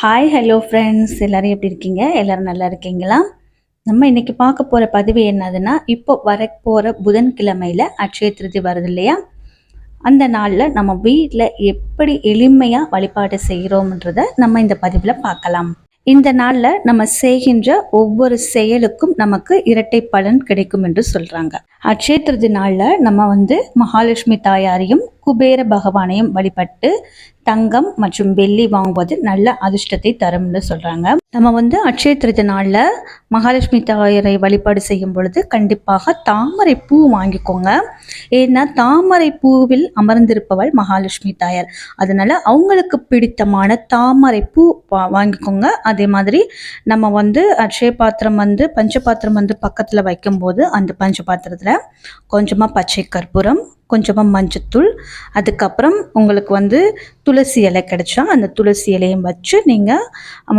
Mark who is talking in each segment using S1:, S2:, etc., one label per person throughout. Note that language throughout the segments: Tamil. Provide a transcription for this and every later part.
S1: ஹாய் ஹலோ ஃப்ரெண்ட்ஸ் எல்லோரும் எப்படி இருக்கீங்க? எல்லோரும் நல்லா இருக்கீங்களா? நம்ம இன்னைக்கு பார்க்க போகிற பதிவு என்னதுன்னா இப்போ வரப்போகிற புதன்கிழமையில் அட்சய திருதி வருது இல்லையா? அந்த நாளில் நம்ம வீட்டில் எப்படி எளிமையாக வழிபாடு செய்கிறோம்ன்றத நம்ம இந்த பதிவில் பார்க்கலாம். இந்த நாளில் நம்ம செய்கின்ற ஒவ்வொரு செயலுக்கும் நமக்கு இரட்டை பலன் கிடைக்கும் என்று சொல்கிறாங்க அட்சய திருதி நாளில் நம்ம வந்து மகாலட்சுமி தாயாரையும் குபேர பகவானையும் வழிபட்டு தங்கம் மற்றும் வெள்ளி வாங்குவது நல்ல அதிர்ஷ்டத்தை தரும்னு சொல்கிறாங்க நம்ம வந்து அட்சய திருத்த நாளில் மகாலட்சுமி தாயரை வழிபாடு செய்யும் பொழுது கண்டிப்பாக தாமரை பூ வாங்கிக்கோங்க. ஏன்னா தாமரை பூவில் அமர்ந்திருப்பவள் மகாலட்சுமி தாயார். அதனால் அவங்களுக்கு பிடித்தமான தாமரை பூ வாங்கிக்கோங்க. அதே மாதிரி நம்ம வந்து அட்சய பாத்திரம் வந்து பஞ்ச பாத்திரம் வந்து பக்கத்தில் வைக்கும்போது அந்த பஞ்ச பாத்திரத்தில் கொஞ்சமாக பச்சை கற்பூரம் கொஞ்சமாக மஞ்சத்தூள் அதுக்கப்புறம் உங்களுக்கு வந்து துளசி இலை கிடைச்சா அந்த துளசி இலையும் வச்சு நீங்கள்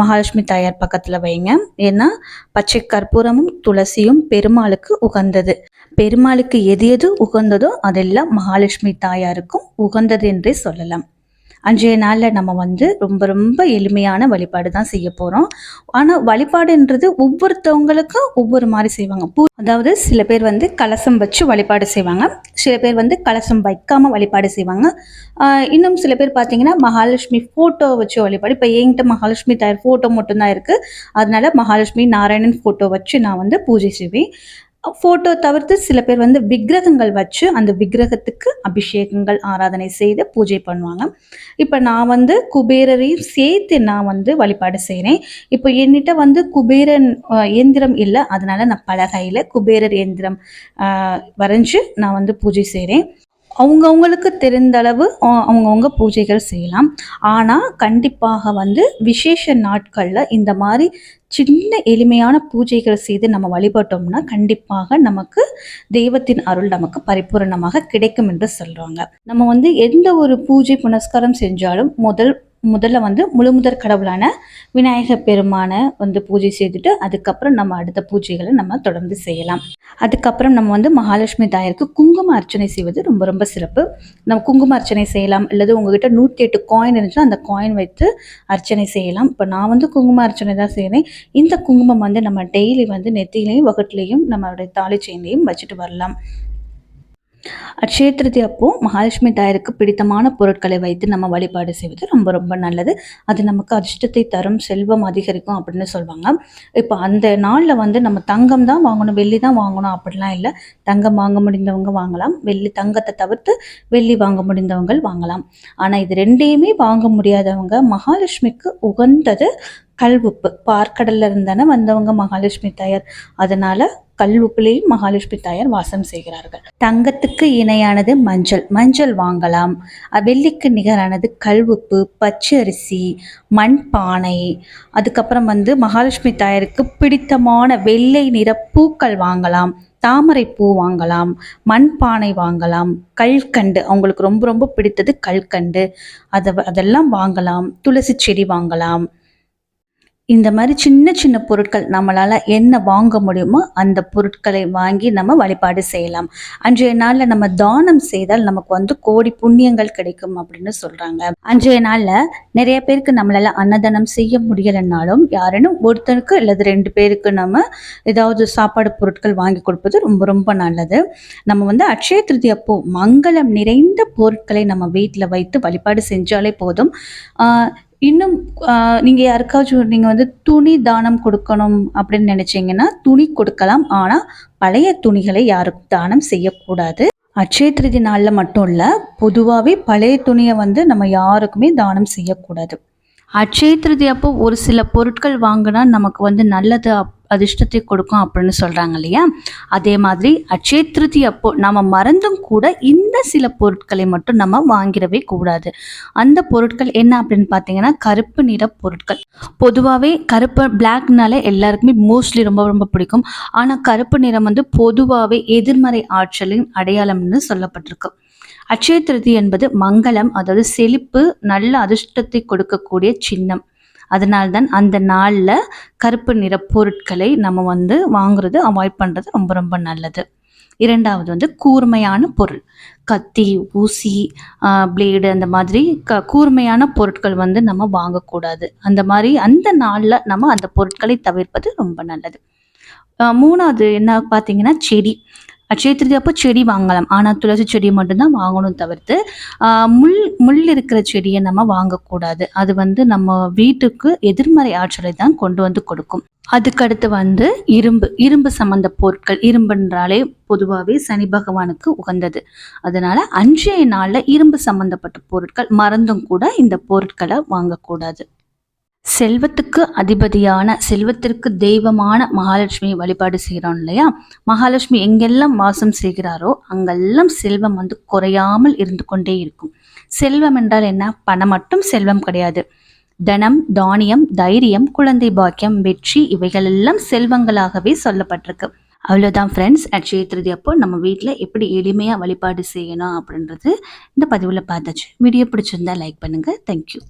S1: மகாலட்சுமி தாயார் பக்கத்தில் வைங்க. ஏன்னா பச்சை கற்பூரமும் துளசியும் பெருமாளுக்கு உகந்தது. பெருமாளுக்கு எது எது உகந்ததோ அதெல்லாம் மகாலட்சுமி தாயாருக்கும் உகந்தது என்றே சொல்லலாம். அன்றைய நாளில் நம்ம வந்து ரொம்ப ரொம்ப எளிமையான வழிபாடு தான் செய்ய போகிறோம் ஆனால் வழிபாடுன்றது ஒவ்வொருத்தவங்களுக்கும் ஒவ்வொரு மாதிரி செய்வாங்க. பூ அதாவது சில பேர் வந்து கலசம் வச்சு வழிபாடு செய்வாங்க. சில பேர் வந்து கலசம் வைக்காமல் வழிபாடு செய்வாங்க. இன்னும் சில பேர் பார்த்தீங்கன்னா மகாலட்சுமி ஃபோட்டோ வச்சு வழிபாடு. இப்போ என்கிட்ட மகாலட்சுமி தயார் ஃபோட்டோ மட்டும்தான் இருக்குது அதனால மகாலட்சுமி நாராயணன் ஃபோட்டோ வச்சு நான் வந்து பூஜை செய்வேன். ஃபோட்டோ தவிர்த்து சில பேர் வந்து விக்கிரகங்கள் வச்சு அந்த விக்கிரகத்துக்கு அபிஷேகங்கள் ஆராதனை செய்து பூஜை பண்ணுவாங்க. இப்போ நான் வந்து குபேரரையும் சேர்த்து நான் வந்து வழிபாடு செய்கிறேன் இப்போ என்கிட்ட வந்து குபேரன் இயந்திரம் இல்லை. அதனால நான் பலகையில் குபேரர் இயந்திரம் வரைஞ்சி நான் வந்து பூஜை செய்கிறேன் அவங்கவுங்களுக்கு தெரிந்த அளவு அவங்கவுங்க பூஜைகள் செய்யலாம். ஆனால் கண்டிப்பாக வந்து விசேஷ நாட்களில் இந்த மாதிரி சின்ன எளிமையான பூஜைகள் செய்து நம்ம வழிபட்டோம்னா கண்டிப்பாக நமக்கு தெய்வத்தின் அருள் நமக்கு பரிபூரணமாக கிடைக்கும் என்று சொல்கிறாங்க நம்ம வந்து எந்த ஒரு பூஜை புனஸ்காரம் செஞ்சாலும் முதல் முதல்ல வந்து முழுமுதற் கடவுளான விநாயக பெருமானை வந்து பூஜை செய்துட்டு அதுக்கப்புறம் நம்ம அடுத்த பூஜைகளை நம்ம தொடர்ந்து செய்யலாம். அதுக்கப்புறம் நம்ம வந்து மகாலட்சுமி தாயருக்கு குங்கும அர்ச்சனை செய்வது ரொம்ப ரொம்ப சிறப்பு. நம்ம குங்கும அர்ச்சனை செய்யலாம். அல்லது உங்ககிட்ட நூற்றி எட்டு காயின் இருந்துச்சுன்னா அந்த காயின் வைத்து அர்ச்சனை செய்யலாம். இப்போ நான் வந்து குங்கும அர்ச்சனை தான் செய்கிறேன் இந்த குங்குமம் வந்து நம்ம டெய்லி வந்து நெத்திலையும் வகுட்டிலையும் நம்மளுடைய தாலி செயின்லையும் வச்சுட்டு வரலாம். அட்சய திருதி அப்போ மகாலட்சுமி தாயருக்கு பிடித்தமான பொருட்களை வைத்து நம்ம வழிபாடு செய்வது ரொம்ப ரொம்ப நல்லது. அது நமக்கு அதிர்ஷ்டத்தை தரும் செல்வம் அதிகரிக்கும் அப்படின்னு சொல்லுவாங்க இப்போ அந்த நாளில் வந்து நம்ம தங்கம் தான் வாங்கணும் வெள்ளி தான் வாங்கணும் அப்படிலாம் இல்லை. தங்கம் வாங்க முடிந்தவங்க வாங்கலாம். வெள்ளி தங்கத்தை தவிர்த்து வெள்ளி வாங்க முடிந்தவங்க வாங்கலாம். ஆனால் இது ரெண்டையுமே வாங்க முடியாதவங்க மகாலட்சுமிக்கு உகந்தது கல்வுப்பு. பார்க்கடல்ல இருந்தானே வந்தவங்க மகாலட்சுமி தாயார். அதனால கல்வுப்புலேயும் மகாலட்சுமி தாயார் வாசம் செய்கிறார்கள். தங்கத்துக்கு இணையானது மஞ்சள். மஞ்சள் வாங்கலாம். வெள்ளிக்கு நிகரானது கல்வுப்பு பச்சரிசி மண் பானை அதுக்கப்புறம் வந்து மகாலட்சுமி தாயாருக்கு பிடித்தமான வெள்ளை நிற பூக்கள் வாங்கலாம். தாமரை பூ வாங்கலாம். மண்பானை வாங்கலாம். கல்கண்டு. அவங்களுக்கு ரொம்ப ரொம்ப பிடித்தது கல்கண்டு. அதை அதெல்லாம் வாங்கலாம். துளசி செடி வாங்கலாம். இந்த மாதிரி சின்ன சின்ன பொருட்கள் நம்மளால் என்ன வாங்க முடியுமோ அந்த பொருட்களை வாங்கி நம்ம வழிபாடு செய்யலாம். அன்றைய நாளில் நம்ம தானம் செய்தால் நமக்கு வந்து கோடி புண்ணியங்கள் கிடைக்கும் அப்படின்னு சொல்கிறாங்க அன்றைய நாளில் நிறைய பேருக்கு நம்மளால் அன்னதானம் செய்ய முடியலைன்னாலும் யாரேனும் ஒருத்தருக்கு அல்லது ரெண்டு பேருக்கு நம்ம ஏதாவது சாப்பாடு பொருட்கள் வாங்கி கொடுப்பது ரொம்ப ரொம்ப நல்லது. நம்ம வந்து அக்ஷய திருதி அப்போ மங்களம் நிறைந்த பொருட்களை நம்ம வீட்டில் வைத்து வழிபாடு செஞ்சாலே போதும். இன்னும் நீங்கள் யாருக்காச்சும் நீங்கள் வந்து துணி தானம் கொடுக்கணும் அப்படின்னு நினச்சிங்கன்னா துணி கொடுக்கலாம். ஆனால் பழைய துணிகளை யாருக்கும் தானம் செய்யக்கூடாது. அட்சய திருதி நாளில் மட்டும் இல்லை பொதுவாகவே பழைய துணியை வந்து நம்ம யாருக்குமே தானம் செய்யக்கூடாது. அட்சய திருதி அப்போ ஒரு சில பொருட்கள் வாங்கினா நமக்கு வந்து நல்லது அதிர்ஷ்டத்தை கொடுக்கும் அப்படின்னு சொல்கிறாங்க இல்லையா? அதே மாதிரி அட்சய திருதி அப்போ நம்ம மறந்தும் கூட இந்த சில பொருட்களை மட்டும் நம்ம வாங்கிடவே கூடாது. அந்த பொருட்கள் என்ன அப்படின்னு பார்த்தீங்கன்னா கருப்பு நிற பொருட்கள். பொதுவாகவே கருப்பு பிளாக்னால எல்லாருக்குமே மோஸ்ட்லி ரொம்ப ரொம்ப பிடிக்கும். ஆனால் கருப்பு நிறம் வந்து பொதுவாகவே எதிர்மறை ஆற்றலின் அடையாளம்னு சொல்லப்பட்டிருக்கு. அட்சய திருதி என்பது மங்களம் அதாவது செழிப்பு நல்ல அதிர்ஷ்டத்தை கொடுக்கக்கூடிய சின்னம். அதனால்தான் அந்த நாளில் கருப்பு நிற பொருட்களை நம்ம வந்து வாங்குறது அவாய்ட் பண்ணுறது ரொம்ப ரொம்ப நல்லது. இரண்டாவது வந்து கூர்மையான பொருள். கத்தி ஊசி பிளேடு அந்த மாதிரி க கூர்மையான பொருட்கள் வந்து நம்ம வாங்கக்கூடாது. அந்த மாதிரி அந்த நாளில் நம்ம அந்த பொருட்களை தவிர்ப்பது ரொம்ப நல்லது. மூணாவது என்ன பார்த்தீங்கன்னா செடி. அக்ஷய திருதி அப்போ செடி வாங்கலாம். ஆனால் துளசி செடி மட்டும்தான் வாங்கணும் தவிர்த்து முள் முள் இருக்கிற செடியை நம்ம வாங்கக்கூடாது. அது வந்து நம்ம வீட்டுக்கு எதிர்மறை ஆற்றலை தான் கொண்டு வந்து கொடுக்கும். அதுக்கடுத்து வந்து இரும்பு இரும்பு சம்மந்த பொருட்கள் இரும்புன்றாலே பொதுவாகவே சனி பகவானுக்கு உகந்தது. அதனால அன்றைய நாளில் இரும்பு சம்மந்தப்பட்ட பொருட்கள் மறந்தும் கூட இந்த பொருட்களை வாங்கக்கூடாது. செல்வத்துக்கு அதிபதியான செல்வத்திற்கு தெய்வமான மகாலட்சுமி வழிபாடு செய்கிறோம் இல்லையா? மகாலட்சுமி எங்கெல்லாம் வாசம் செய்கிறாரோ அங்கெல்லாம் செல்வம் வந்து குறையாமல் இருந்து கொண்டே இருக்கும். செல்வம் என்றால் என்ன? பணம் மட்டும் செல்வம் கிடையாது. தனம் தானியம் தைரியம் குழந்தை பாக்கியம் வெற்றி இவைகள் எல்லாம் செல்வங்களாகவே சொல்லப்பட்டிருக்கு. அவ்வளோதான் ஃப்ரெண்ட்ஸ் அட்சய திருதி அப்போ நம்ம வீட்டில் எப்படி எளிமையாக வழிபாடு செய்யணும் அப்படின்றது இந்த பதிவில் பார்த்தாச்சு. வீடியோ பிடிச்சிருந்தா லைக் பண்ணுங்கள் தேங்க்யூ